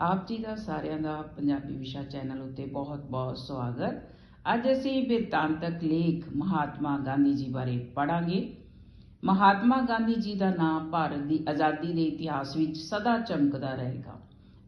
ਆਪ ਜੀ ਦਾ ਸਾਰਿਆਂ ਦਾ ਪੰਜਾਬੀ ਵਿਸ਼ਾ ਚੈਨਲ ਉੱਤੇ ਬਹੁਤ-ਬਹੁਤ ਸਵਾਗਤ। ਅੱਜ ਅਸੀਂ ਬਿਰਤਾਂਤਕ ਲੇਖ ਮਹਾਤਮਾ ਗਾਂਧੀ ਜੀ ਬਾਰੇ ਪੜਾਂਗੇ ਮਹਾਤਮਾ ਗਾਂਧੀ ਜੀ ਦਾ ਨਾਮ ਭਾਰਤ ਦੀ ਆਜ਼ਾਦੀ ਦੇ ਇਤਿਹਾਸ ਵਿੱਚ ਸਦਾ ਚਮਕਦਾ ਰਹੇਗਾ।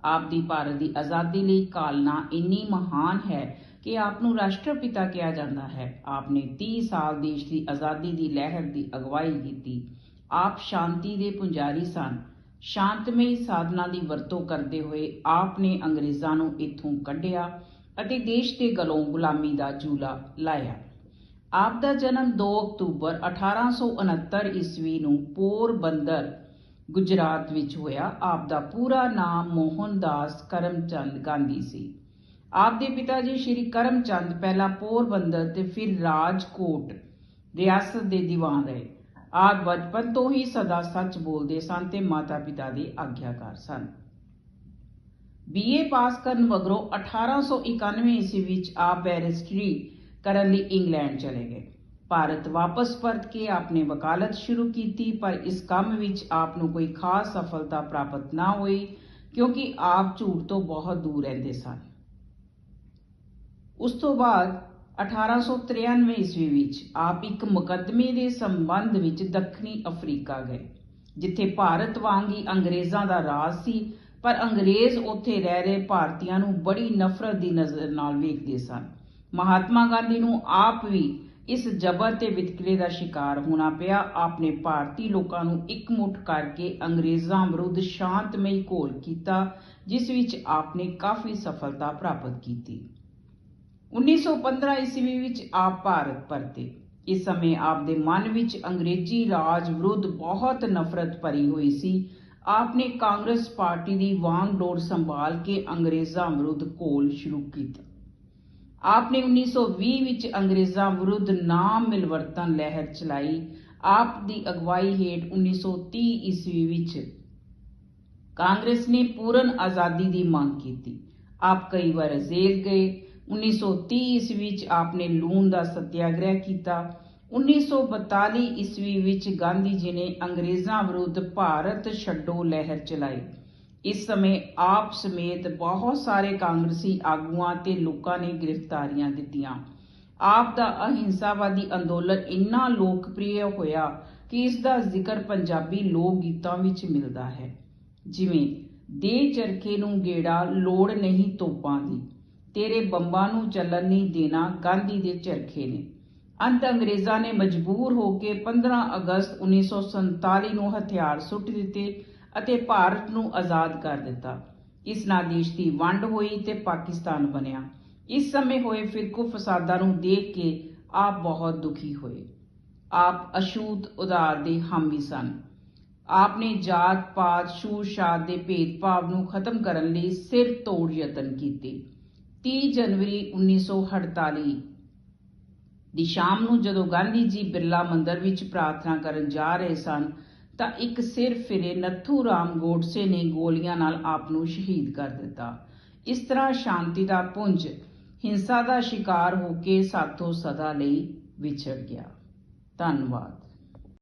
ਆਪ ਦੀ ਭਾਰਤ ਦੀ ਆਜ਼ਾਦੀ ਲਈ ਕਾਲਨਾ ਇੰਨੀ ਮਹਾਨ ਹੈ ਕਿ ਆਪ ਨੂੰ ਰਾਸ਼ਟਰਪਿਤਾ ਕਿਹਾ ਜਾਂਦਾ ਹੈ। ਆਪ ਨੇ 30 ਸਾਲ ਦੇਸ਼ ਦੀ ਆਜ਼ਾਦੀ ਦੀ ਲਹਿਰ ਦੀ ਅਗਵਾਈ ਕੀਤੀ। ਆਪ ਸ਼ਾਂਤੀ ਦੇ ਪੁੰਜਾਰੀ ਸਨ। ਸ਼ਾਂਤਮਈ ਸਾਧਨਾ ਦੀ ਵਰਤੋਂ ਕਰਦੇ ਹੋਏ ਆਪ ਨੇ ਅੰਗਰੇਜ਼ਾਂ ਨੂੰ ਇੱਥੋਂ ਕੱਢਿਆ ਅਤੇ ਦੇਸ਼ ਦੇ ਗਲੋਂ ਗੁਲਾਮੀ ਦਾ ਝੂਲਾ ਲਾਇਆ। ਆਪ ਦਾ ਜਨਮ 2 ਅਕਤੂਬਰ 1869 ਈਸਵੀ ਨੂੰ ਪੋਰਬੰਦਰ, ਗੁਜਰਾਤ ਵਿੱਚ ਹੋਇਆ। ਆਪ ਦਾ ਪੂਰਾ ਨਾਮ ਮੋਹਨਦਾਸ ਕਰਮਚੰਦ ਗਾਂਧੀ ਸੀ। ਆਪ ਦੇ ਪਿਤਾ ਜੀ ਸ਼੍ਰੀ ਕਰਮਚੰਦ ਪਹਿਲਾਂ ਪੋਰਬੰਦਰ ਤੇ ਫਿਰ ਰਾਜਕੋਟ, ਰਿਆਸਤ ਦੇ ਦੀਵਾਨ ਰਹੇ। ਆਪ ਬਚਪਨ ਤੋਂ ਹੀ ਸਦਾ ਸੱਚ ਬੋਲਦੇ ਸਨ ਤੇ ਮਾਤਾ-ਪਿਤਾ ਦੇ ਆਗਿਆਕਾਰ ਸਨ। ਬੀਏ ਪਾਸ ਕਰਨ ਮਗਰੋਂ 1891 ਈਸਵੀ ਵਿੱਚ ਆਪ ਬੈਰਿਸਟਰੀ ਕਰਨ ਲਈ ਇੰਗਲੈਂਡ ਚਲੇ ਗਏ। ਭਾਰਤ ਵਾਪਸ ਪਰਤ ਕੇ ਆਪਨੇ ਵਕਾਲਤ ਸ਼ੁਰੂ ਕੀਤੀ, ਪਰ ਇਸ ਕੰਮ ਵਿੱਚ ਆਪ ਨੂੰ ਕੋਈ ਖਾਸ ਸਫਲਤਾ ਪ੍ਰਾਪਤ ਨਾ ਹੋਈ, ਕਿਉਂਕਿ ਆਪ ਝੂਠ ਤੋਂ ਬਹੁਤ ਦੂਰ ਰਹਿੰਦੇ ਸਨ। ਉਸ ਤੋਂ ਬਾਅਦ 1893 ਈਸਵੀ ਵਿੱਚ ਆਪ ਇੱਕ ਮੁਕੱਦਮੇ ਦੇ ਸੰਬੰਧ ਵਿੱਚ ਦੱਖਣੀ ਅਫਰੀਕਾ ਗਏ, ਜਿੱਥੇ ਭਾਰਤ ਵਾਂਗ ਹੀ ਅੰਗਰੇਜ਼ਾਂ ਦਾ ਰਾਜ ਸੀ, ਪਰ ਅੰਗਰੇਜ਼ ਉੱਥੇ ਰਹਿ ਰਹੇ ਭਾਰਤੀਆਂ ਨੂੰ ਬੜੀ ਨਫ਼ਰਤ ਦੀ ਨਜ਼ਰ ਨਾਲ ਵੇਖਦੇ ਸਨ। ਮਹਾਤਮਾ ਗਾਂਧੀ ਨੂੰ ਆਪ ਵੀ ਇਸ ਜ਼ਬਰ ਤੇ ਵਿਤਕਰੇ ਦਾ ਸ਼ਿਕਾਰ ਹੋਣਾ ਪਿਆ। ਆਪਨੇ ਭਾਰਤੀ ਲੋਕਾਂ ਨੂੰ ਇਕਮੁੱਠ ਕਰਕੇ ਅੰਗਰੇਜ਼ਾਂ ਵਿਰੁੱਧ ਸ਼ਾਂਤਮਈ ਘੋਲ ਕੀਤਾ, ਜਿਸ ਵਿੱਚ ਆਪਨੇ ਕਾਫੀ ਸਫਲਤਾ ਪ੍ਰਾਪਤ ਕੀਤੀ। 1915 ਈਸਵੀ ਵਿੱਚ ਆਪ ਭਾਰਤ ਪਰਤੇ। ਇਸ ਸਮੇਂ ਆਪ ਦੇ ਮਨ ਵਿੱਚ ਅੰਗਰੇਜ਼ੀ ਰਾਜ ਵਿਰੁੱਧ ਬਹੁਤ ਨਫ਼ਰਤ ਭਰੀ ਹੋਈ ਸੀ। ਆਪ ਨੇ ਕਾਂਗਰਸ ਪਾਰਟੀ ਦੀ ਵਾਂਗਡੋਰ ਸੰਭਾਲ ਕੇ ਅੰਗਰੇਜ਼ਾਂ ਵਿਰੁੱਧ ਘੋਲ ਸ਼ੁਰੂ ਕੀਤਾ। ਆਪ ਨੇ 1920 ਵਿੱਚ ਅੰਗਰੇਜ਼ਾਂ ਵਿਰੁੱਧ ਨਾਮ ਮਿਲਵਰਤਨ ਲਹਿਰ ਚਲਾਈ। ਆਪ ਦੀ ਅਗਵਾਈ ਹੇਠ 1930 ਈਸਵੀ ਵਿੱਚ ਕਾਂਗਰਸ ਨੇ ਪੂਰਨ ਆਜ਼ਾਦੀ ਦੀ ਮੰਗ ਕੀਤੀ। ਆਪ ਕਈ ਵਾਰ ਜ਼ੇਲ ਗਏ। 1930 ਈਸਵੀ ਵਿੱਚ ਆਪ ਨੇ ਲੂਣ ਦਾ ਸਤਿਆਗ੍ਰਹਿ ਕੀਤਾ। 1942 ਈਸਵੀ ਵਿੱਚ ਗਾਂਧੀ ਜੀ ਨੇ ਅੰਗਰੇਜ਼ਾਂ ਵਿਰੁੱਧ ਭਾਰਤ ਛੱਡੋ ਲਹਿਰ ਚਲਾਈ। ਇਸ ਸਮੇਂ ਆਪ ਸਮੇਤ ਬਹੁਤ ਸਾਰੇ ਕਾਂਗਰਸੀ ਆਗੂਆਂ ਤੇ ਲੋਕਾਂ ਨੇ ਗ੍ਰਿਫਤਾਰੀਆਂ ਦਿੱਤੀਆਂ। ਆਪ ਦਾ ਅਹਿੰਸਾਵਾਦੀ ਅੰਦੋਲਨ ਇੰਨਾ ਲੋਕਪ੍ਰਿਯ ਹੋਇਆ ਕਿ ਇਸ ਦਾ ਜ਼ਿਕਰ ਪੰਜਾਬੀ ਲੋਕ ਗੀਤਾਂ ਵਿੱਚ ਮਿਲਦਾ ਹੈ। ਜਿਵੇਂ, ਦੇ ਚਰਖੇ ਨੂੰ ਗੇੜਾ ਲੋੜ ਨਹੀਂ ਤੋਪਾਂ ਦੀ। ਤੇਰੇ ਬੰਬਾਂ ਨੂੰ ਚੱਲਣ ਨਹੀਂ ਦੇਣਾ ਗਾਂਧੀ ਦੇ ਚਰਖੇ ਨੇ। ਅੰਤ ਅੰਗਰੇਜ਼ਾਂ ਨੇ ਮਜਬੂਰ ਹੋ ਕੇ 15 ਅਗਸਤ 1947 ਨੂੰ ਹਥਿਆਰ ਸੁੱਟ ਦਿੱਤੇ ਅਤੇ ਭਾਰਤ ਨੂੰ ਆਜ਼ਾਦ ਕਰ ਦਿੱਤਾ। ਇਸ ਨਾਲ ਦੇਸ਼ ਦੀ ਵੰਡ ਹੋਈ ਤੇ ਪਾਕਿਸਤਾਨ ਬਣਿਆ। ਇਸ ਸਮੇਂ ਹੋਏ ਫਿਰਕੂ ਫਸਾਦਾਂ ਨੂੰ ਦੇਖ ਕੇ ਆਪ ਬਹੁਤ ਦੁਖੀ ਹੋਏ। ਆਪ ਅਸ਼ੂਤ ਉਦਾਰ ਦੇ ਹਾਮੀ ਸਨ। ਆਪ ਨੇ ਜਾਤ ਪਾਤ ਛੂਤ ਛਾਤ ਦੇ ਭੇਦਭਾਵ ਨੂੰ ਖਤਮ ਕਰਨ ਲਈ ਸਿਰ ਤੋੜ ਯਤਨ ਕੀਤੇ। 30 ਜਨਵਰੀ 1948 ਦੀ ਸ਼ਾਮ ਨੂੰ ਜਦੋਂ ਗਾਂਧੀ ਜੀ ਬਿਰਲਾ ਮੰਦਰ ਵਿੱਚ ਪ੍ਰਾਰਥਨਾ ਕਰਨ ਜਾ ਰਹੇ ਸਨ, ਤਾਂ ਇੱਕ ਸਿਰ ਫਿਰੇ ਨੱਥੂ ਰਾਮ ਗੋਡਸੇ ਨੇ ਗੋਲੀਆਂ ਨਾਲ ਆਪ ਨੂੰ ਸ਼ਹੀਦ ਕਰ ਦਿੱਤਾ। ਇਸ ਤਰ੍ਹਾਂ ਸ਼ਾਂਤੀ ਦਾ ਪੁੰਜ, ਹਿੰਸਾ ਦਾ ਸ਼ਿਕਾਰ ਹੋ ਕੇ ਸਾਥੋਂ ਸਦਾ ਲਈ ਵਿਛੜ ਗਿਆ। ਧੰਨਵਾਦ।